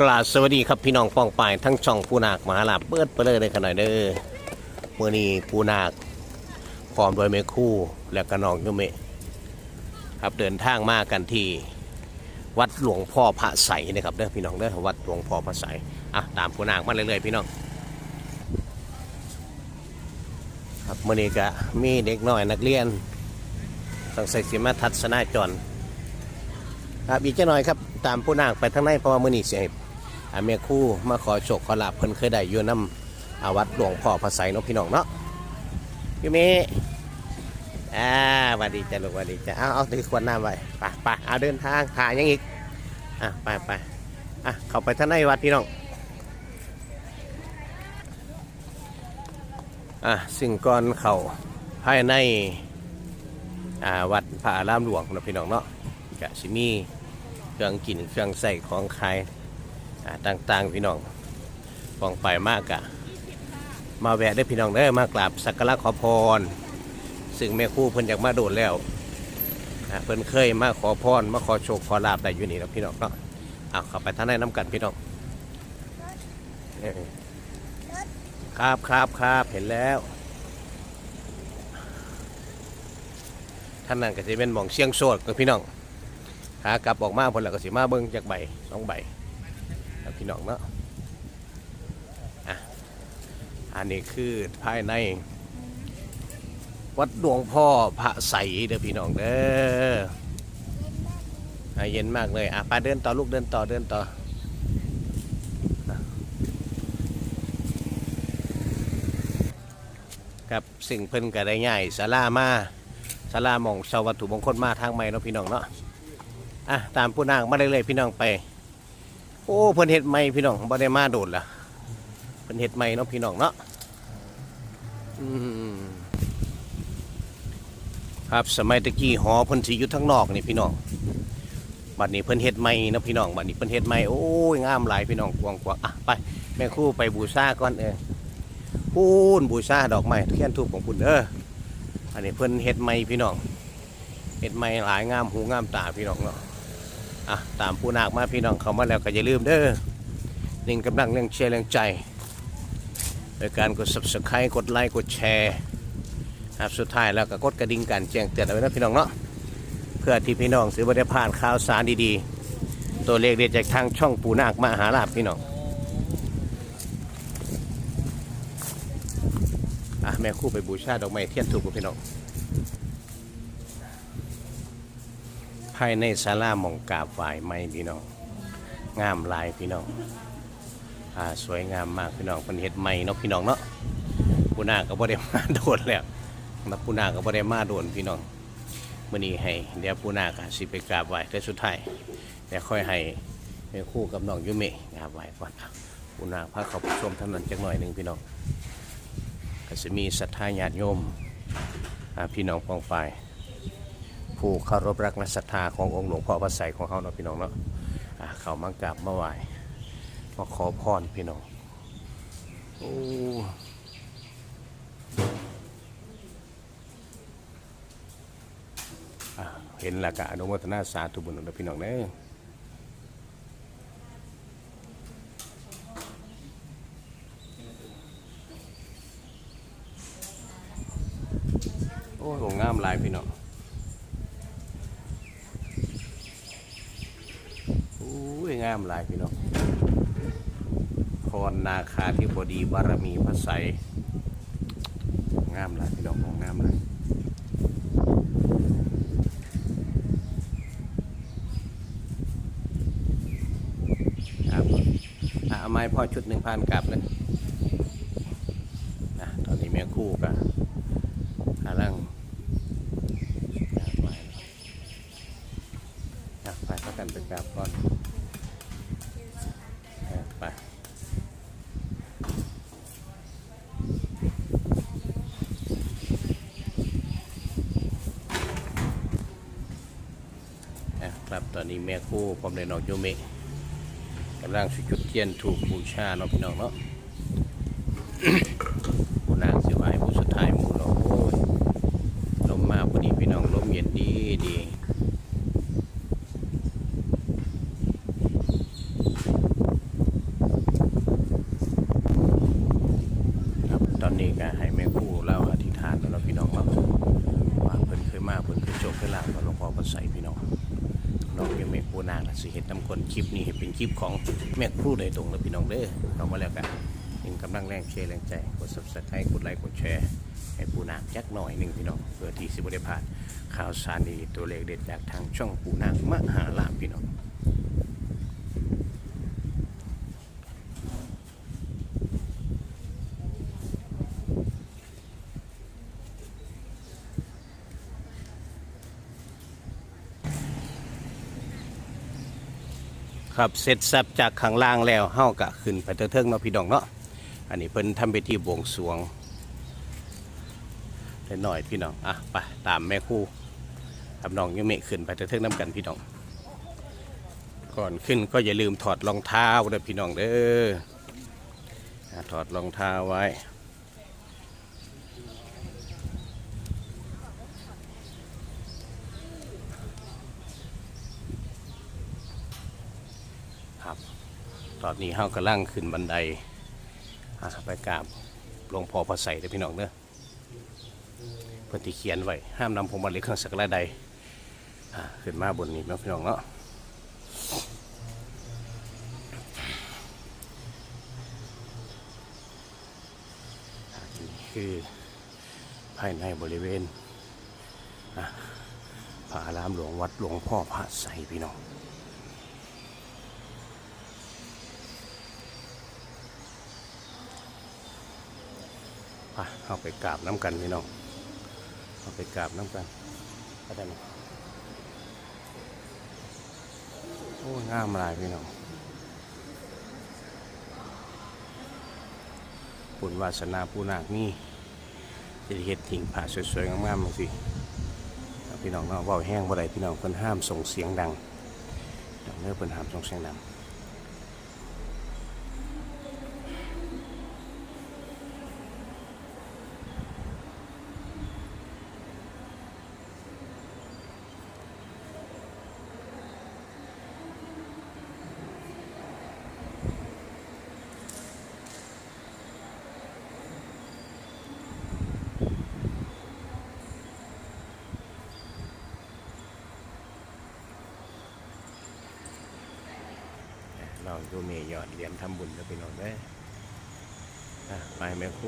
กราบสวัสดีครับพี่น้องป้องปายทั้งช่องปูนาคมหาลาภเปิดไปเลยในขณะเด้อเมื่อนี้ปูนาคพร้อมโดยเมคู่และกระนองโยเมะครับเดินทางมากันที่ วัดหลวงพ่อพระใสนะครับเด้อพี่น้องเด้อวัดหลวงพ่อพระใสอะตามปูนาคมาเรื่อยๆพี่น้องครับเมื่อนี้ก็มีเด็กน้อยนักเรียนต้องใส่สีมาทัศนาจรครับอีกจะหน่อยครับตามผู้นางไปทางในเพราะว่ามื้อนี้สิให อาเมียคู่มาขอโชคขอลาบเพิ่นเคยได้อยู่น้ำอาวัดหลวงพ่อพระไสเนาะพี่น้องเนาะพี่เมอ่าวัดดีจ้ะลูกวัดดีจ้ะเอาเอาถือขวดน้ำไว้ไปไปเอาเดินทางหายังอีกอะไปไปอะเข้าไปทางในวัดพี่น้องอะสิ่งก่อนเข้าภายในอ่าวัดพระอารามหลวงนะพี่น้องเนาะกะสิมีเครื่องกินเครื่องใส่ของขาย ต่างๆพี่น้องฟองไปมากกะมาแวะได้พี่น้องเด้อมากราบสักการะขอพร ซึ่งแม่คู่เพิ่นอยากมาโดดแล้วเพิ่นเคยมาขอพรมาขอโชคขอลาบได้อยู่นี่เนาะพี่น้องเนาะเอาเข้าไปท่างในน้ำกันพี่น้องครับครับครับเห็นแล้วท่านนั้นก็จะเป็นหมองเชียงโสดกับพี่น้องขากลับออกมาพอแล้วก็สิมาเบิ้งจากใบสองใบ ครับพี่น้องเนาะอะอันนี้คือภายใน วัดหลวงพ่อพระใสเด้อพี่น้องเด้ออะเย็นมากเลยอะไปเดินต่อลูกเดินต่อเดินต่อครับสิ่งเพิ่นก็ได้ง่ายศาลามาศาลาหมองชาววัตถุมงคลมาทางใหม่เนาะพี่น้องเนาะอะตามผู้นางมาได้เลยพี่น้องไป อ้เพิ่นเฮ็ดใหม่พี่น้องบ่ได้มาโดดละเพิ่นเฮ็ดใหม่เนาะพี่น้องเนาะอืมครับสมัยตะกี้หอเพิ่นสิอยู่ทางนอกนี่พี่น้องบัดนี้เพิ่นเฮ็ดใหม่นะพี่น้องบัดนี้เพิ่นเฮ็ดใหม่โอ้ยงามหลายพี่น้องกวางกวางอะไปแม่ครู่ไปบูชาก่อนเออพูนบูชาดอกไม้เทียนทูบของคุณเด้ออันนี้เพิ่นเฮ็ดใหม่พี่น้องเห็ดไม้หลายงามหูงามตาพี่น้องเนาะ อะตามผู้นาคมาพี่น้องเขามาแล้วก็อย่าลืมเด้อนิ่งกำลังเรื่องเชียร์เรื่องใจโดยการกด subscribe กดไลค์กดแชร์ครับสุดท้ายแล้วก็กดกระดิ่งการแจ้งเตือนเอาไว้นะพี่น้องเนาะเพื่อที่พี่น้องสิบ่ได้พลาดข่าวสารดีๆ ตัวเลขเด็ดจากทางช่องปูนาคมาหาลาบพี่น้องอะแม่คู่ไปบูชาดอกไม้เทียนถูกกับพี่น้องายในศาลาหมองกาบฝ่ายไม้พี่น้อง งามลายพี่น้องอ่าสวยงามมากพี่น้องเป็นเฮ็ดไม้เนาะพี่น้องเนาะปูนาก็บ่ได้มาโดนแล้วนะปูนาก็บ่ได้มาโดนพี่น้องมื้อนี้ให้เดี๋ยวปูนาก็สิไปกราบไหว้แต่สุดท้ายเดี๋ยวค่อยให้คู่กับน้องยุเมะกราบไหว้ก่อนปูนาพาเขาไปชมถนนจักหน่อยหนึ่งพี่น้องก็สิมีศรัทธาญาติโยมพี่น้องปองฝ่าย ผู้เคารพรักและศรัทธาขององค์หลวงพ่อพระไสยของเขาเนาะพี่น้องเนาะอ่าเขามากราบมาไหว้มาขอพรพี่น้องโอ้อ่าเห็นและกะอนุโมทนาสาธุบุญนะพี่น้องเด้อโอ้ยงามหลายพี่น้อง โอ้ยงามหลาย พี่น้องพรนาคาที่พอดีบารมีพระไสงามหลายพี่น้องของงามหลายครับอะเอาไม้พ่อชุดหนึ่งพันกลับเลยนะตอนนี้แม่คู่กับ อนนี้แม่คู่พร้อมในน้องโยเมะกำลังสุจุดเทียนถูกบูชาเนาะพี่น้องเนาะผู้นางสิวายผู้สุดท้ายมูเนาโอ้ยลมมาพอดีพี่น้องลมเย็นดีดีครับตอนนี้ก็ให้แม่คู่เล่าอธิษฐานแล้วพี่น้องเนาะว่าเพิ่นเคยมาเพิ่นเคยจบเคยลาหลวงพ่อพระใสพี่น้อง เห็นนำคนคลิปนี้ให้เป็นคลิปของแม่ครูโดยตรงเลยพี่น้องเด้อเข้ามาแล้วกันนึ่งกำลังแรงเชียร์แรงใจกด subscribe กดไลค์กดแชร์ให้ปูนางจักหน่อยหนึ่งพี่น้องเพื่อที่สิบได้ผ่านข่าวสารดีตัวเลขเด็ดจากทางช่องปูนางมหาลาพี่น้อง ครับเสร็จสับจากข้างล่างแล้วเฮากะขึ้นไปเทิงๆเนาะพี่ดองเนาะอันนี้เพิ่นทำพิธีบวงสรวงได้หน่อยพี่น้องอะไปตามแม่ครู่กับน้องยังเมะขึ้นไปเทิงน้ำกันพี่น้อง ก่อนขึ้นก็อย่าลืมถอดรองเท้าเด้อพี่น้องเด้อถอดรองเท้าไว้ ครับ ตอนนี้เฮากำลังขึ้นบันไดไปกราบหลวงพ่อพระใสเด้พี่น้องเด้อเพิ่นที่เขียนไว้ห้ามนำพวงมาลัยเครื่องสักการะใดขึ้นมาบนนี้เนะพี่น้องเนาะคือภายในบริเวณพระอารามหลวงวัดหลวงพ่อพระใสพี่น้อง ไปเอาไปกราบน้ำกันพี่น้องเอาไปกราบน้ำกันก็ได้ไหมโอ้ยงามลายพี่น้องบุญวาสนาปูนาคนี่จะเห็ดถิงผ่าสวยๆงามๆบางสิพี่น้องเนาะว่าแห้งบ่ได้พี่น้องเพิ่นห้ามส่งเสียงดังดี๋ยวเนื้อเพิ่นห้ามส่งเสียงดัง เราดูเมยยอดเหรียญทำบุญแล้วไปนอนได้ไปแม่ค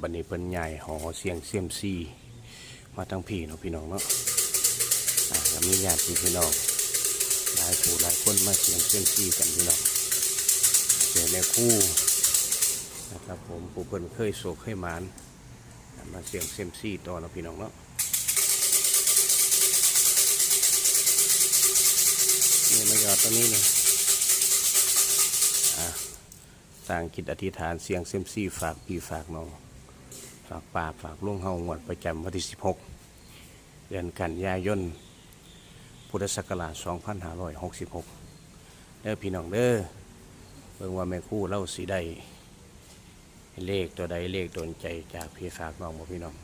บันนี้เป็นใหญ่หอเสียงเซียมซีมาทั้งพี่เนาะพี่น้องเนาะแล้วมีญาติพี่น้องหลายผู้หลายคนมาเสียงเซียมซีกันพี่น้องเสียงแม่ครู่นะครับผมผู้เพิ่นเคยโศกเคยหมานมาเสียงเซียมซีต่อเนาะพี่น้องเนาะนี่มายอดตัวนี้นี่อะต่างคิดอธิษฐานเสียงเซียมซีฝากพี่ฝากน้อง ฝากป่าฝากลุงเฮางวดประจำวันที่ 16 เดือนกันยายน พุทธศักราช 2566 เด้อพี่น้องเด้อเบิ่งว่าแม่คู่เล่าสีใด เลขตัวใดเลขโดนใจจากพี่ฝากน้องบ่พี่น้อง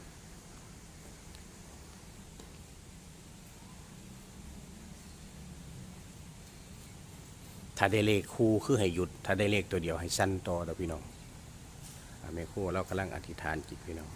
ถ้าได้เลขคู่คือให้หยุด ถ้าได้เลขตัวเดียวให้สั้นต่อเด้อพี่น้อง แม่ครูเรากำลังอธิษฐานจิตพี่น้อง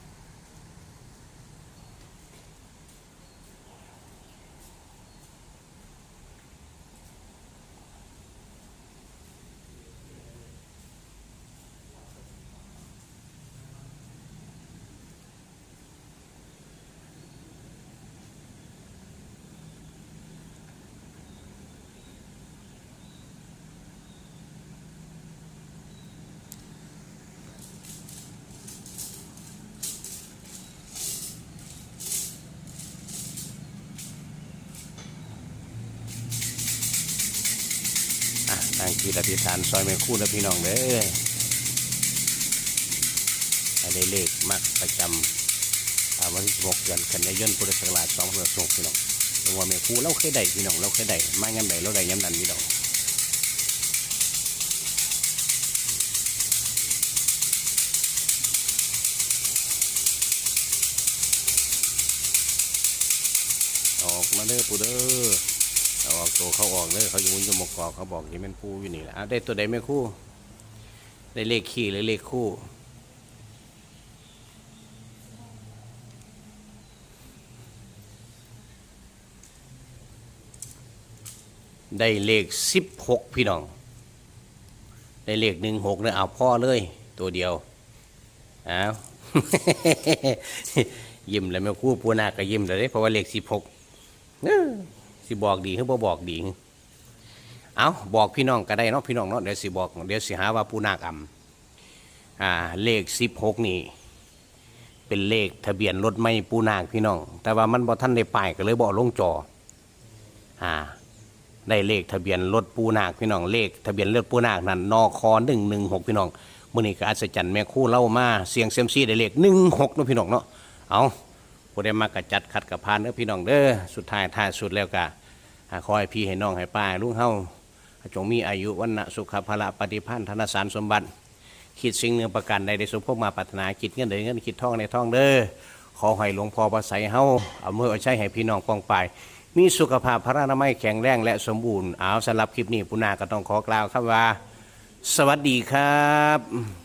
ทางจิตอธิษฐานซอยแม่คู่และพี่น้องเด้อได้เลขมากประจำวันที่16เดือนกันยายนพุทธศักราช2566พี่น้องจังหวัดแม่คู่เราเคยได้พี่น้องเราเคยได้ไม่งั้นไหนเราได้ย้ำนั้นพี่น้องออกมาเด้อปูเด้อ เอาออกตัวเขาออกเด้อเขาอยู่มุนอยู่มกกอกเขาบอกที่เป็นปูอยู่นี่แหละเอาได้ตัวใดไม่คู่ ได้เลขขี้หรือเลขคู่ ได้เลขสิบหกพี่น้อง ได้เลขหนึ่งหกเนี่ยเอาพ่อเลย ตัวเดียวอ้าวยิ้มแล้วแม่คู่ปูนาคก็ยิ้มเลยเพราะว่าเลขสิบหก สิบอกดีคือบ่บอกดี เอาบอกพี่น้องก็ได้เนาะพี่น้องเนาะเดี๋ยวสิบอกเดี๋ยวสิหาว่าปูนาคอ่ำอ่าเลขสิบหกนี่เป็นเลขทะเบียนรถไม่ปูนาคพี่น้อง แต่ว่ามันบ่ท่านได้ป้ายก็เลยบ่เอาลงจออ่าได้เลขทะเบียนรถปูนาคพี่น้องเลขทะเบียนรถปูนาคนั้นนคหนึ่งหนึ่งหกพี่น้องมื่อนี้ก็อัศจรรย์แม่คู่เล่ามาเสียงเซมซีได้เลขหนึ่งหกนะพี่น้องเนาะเอาผู้ได้มากระจัดขัดกับพานเด้อพี่น้องเด้อสุดท้ายท้ายสุดแล้วก็อ่า ขอให้พี่ให้น้องให้ป้าลุงเฮาจงมีอายุวันนะสุขภาระปฏิพันธ์ธนสารสมบัติ คิดสิ่งหนึ่งประการใดได้สมพมาปรารถนาคิดเงินเดือนเงินคิดท่องในท่องเด้อขอให้หลวงพ่อประใสเฮาเอาเมือเอาใช้ให้พี่น้องปองไป มีสุขภาพพระนามัยแข็งแรงและสมบูรณ์เอาสำหรับคลิปนี้ปุนาก็ต้องขอกล่าวครับว่า สวัสดีครับ